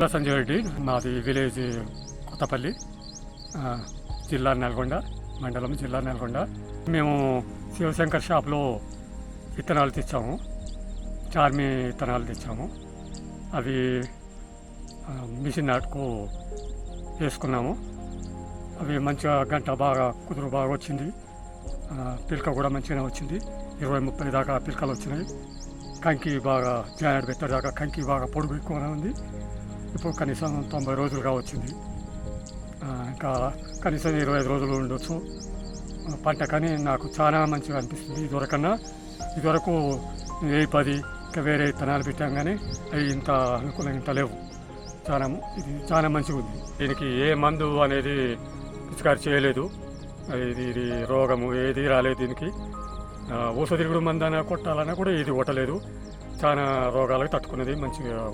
ఇలా సంజయ్ రెడ్డి మాది విలేజ్ కొత్తపల్లి జిల్లా నల్గొండ మండలం జిల్లా నల్గొండ. మేము శివశంకర్ షాప్లో విత్తనాలు తెచ్చాము చార్మి విత్తనాలు తెచ్చాము. అవి మిషన్ నాటుకు వేసుకున్నాము. అవి మంచిగా గంట బాగా కుదురు బాగా వచ్చింది. పిల్క కూడా మంచిగానే వచ్చింది. ఇరవై ముప్పై దాకా పిల్కలు వచ్చినాయి. కంకి బాగా జాయింట్ పెట్టే దాకా కంకి బాగా పొడుగు ఎక్కువనే ఉంది. ఇప్పుడు కనీసం తొంభై రోజులుగా వచ్చింది ఇంకా కనీసం ఇరవై ఐదు రోజులు ఉండొచ్చు. పంట కానీ నాకు చాలా మంచిగా అనిపిస్తుంది. ఇదివరకన్నా ఇదివరకు ఏ పది ఇంకా వేరే విత్తనాలు పెట్టాం కానీ అవి ఇంత అనుకూలంగా ఇంత లేవు. చాలా ఇది చాలా మంచిగా ఉంది. దీనికి ఏ మందు అనేది పిచికారి చేయలేదు. ఇది ఇది రోగము ఏది రాలేదు దీనికి. ఆ, మందు అయినా కొట్టాలన్నా కూడా ఇది కొట్టలేదు. చాలా రోగాలకు తట్టుకున్నది మంచిగా